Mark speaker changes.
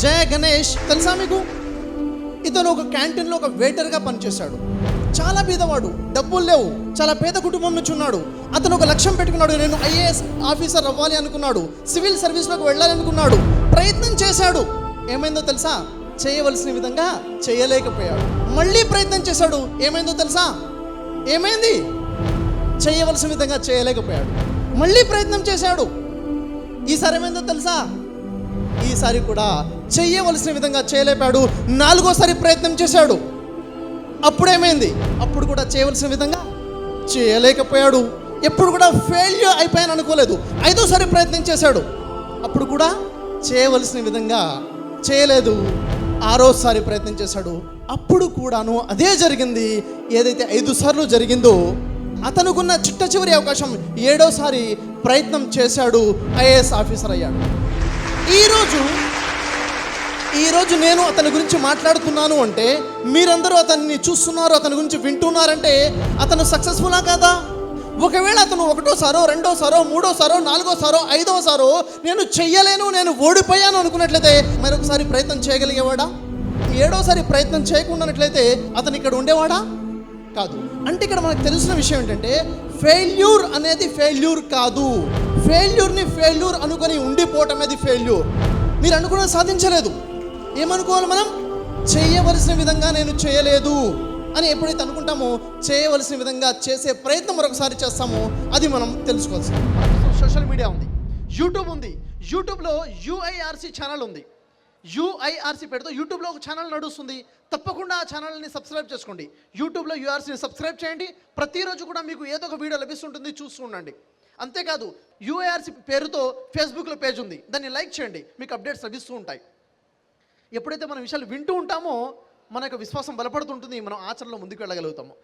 Speaker 1: జయ గణేష్ తెలుసా మీకు? ఇతను ఒక క్యాంటీన్లో ఒక వెయిటర్గా పనిచేశాడు. చాలా పేదవాడు డబ్బులు లేవు చాలా పేద కుటుంబం నుంచి ఉన్నాడు. అతను ఒక లక్ష్యం పెట్టుకున్నాడు నేను ఐఏఎస్ ఆఫీసర్ అవ్వాలి అనుకున్నాడు సివిల్ సర్వీస్లోకి వెళ్ళాలి అనుకున్నాడు ప్రయత్నం చేశాడు. ఏమైందో తెలుసా? చేయవలసిన విధంగా చేయలేకపోయాడు. మళ్ళీ ప్రయత్నం చేశాడు ఏమైందో తెలుసా? ఏమైంది? చేయవలసిన విధంగా చేయలేకపోయాడు. మళ్ళీ ప్రయత్నం చేశాడు. ఈసారి ఏమైందో తెలుసా? ఈసారి కూడా చెయ్యవలసిన విధంగా చేయలేపాడు. నాలుగోసారి ప్రయత్నం చేశాడు. అప్పుడేమైంది? అప్పుడు కూడా చేయవలసిన విధంగా చేయలేకపోయాడు. ఎప్పుడు కూడా ఫెయిల్యూర్ అయిపోయాను అనుకోలేదు. ఐదోసారి ప్రయత్నం చేశాడు. అప్పుడు కూడా చేయవలసిన విధంగా చేయలేదు. ఆరోసారి ప్రయత్నం చేశాడు. అప్పుడు కూడాను అదే జరిగింది. ఏదైతే ఐదు సార్లు జరిగిందో అతనుకున్న చిట్ట చివరి అవకాశం ఏడోసారి ప్రయత్నం చేశాడు. ఐఏఎస్ ఆఫీసర్ అయ్యాడు. ఈరోజు ఈరోజు నేను అతని గురించి మాట్లాడుతున్నాను అంటే మీరందరూ అతన్ని చూస్తున్నారు అతని గురించి వింటున్నారంటే అతను సక్సెస్ఫుల్లా కాదా? ఒకవేళ అతను ఒకటోసారో రెండోసారో మూడోసారో నాలుగోసారో ఐదోసారో నేను చెయ్యలేను నేను ఓడిపోయాను అనుకున్నట్లయితే మరొకసారి ప్రయత్నం చేయగలిగేవాడా? ఏడోసారి ప్రయత్నం చేయకుండానట్లయితే అతను ఇక్కడ ఉండేవాడా? కాదు. అంటే ఇక్కడ మనకు తెలిసిన విషయం ఏంటంటే ఫెయిల్యూర్ అనేది ఫెయిల్యూర్ కాదు. ఫెయిల్యూర్ని ఫెయిల్యూర్ అనుకొని ఉండిపోవటం అనేది ఫెయిల్యూర్ మీరు అనుకున్న సాధించలేదు. ఏమనుకోవాలి మనం? చేయవలసిన విధంగా నేను చేయలేదు అని ఎప్పుడైతే అనుకుంటామో చేయవలసిన విధంగా చేసే ప్రయత్నం మరొకసారి చేస్తామో అది మనం తెలుసుకోవాల్సింది. సోషల్ మీడియా ఉంది. యూట్యూబ్ ఉంది. యూట్యూబ్లో యుఐఆర్సి ఛానల్ ఉంది. యుఐఆర్సి పెడుతూ యూట్యూబ్లో ఒక ఛానల్ నడుస్తుంది. తప్పకుండా ఆ ఛానల్ని సబ్స్క్రైబ్ చేసుకోండి. యూట్యూబ్లో యూఆర్సీని సబ్స్క్రైబ్ చేయండి. ప్రతిరోజు కూడా మీకు ఏదో ఒక వీడియో లభిస్తుంటుంది. చూస్తూ ఉండండి. అంతేకాదు యూఏఆర్సి పేరుతో ఫేస్బుక్లో పేజ్ ఉంది. దాన్ని లైక్ చేయండి. మీకు అప్డేట్స్ లభిస్తూ ఉంటాయి. ఎప్పుడైతే మనం విషయాలు వింటూ ఉంటామో మన యొక్క విశ్వాసం బలపడుతుంటుంది. మనం ఆచరణలో ముందుకు వెళ్ళగలుగుతాము.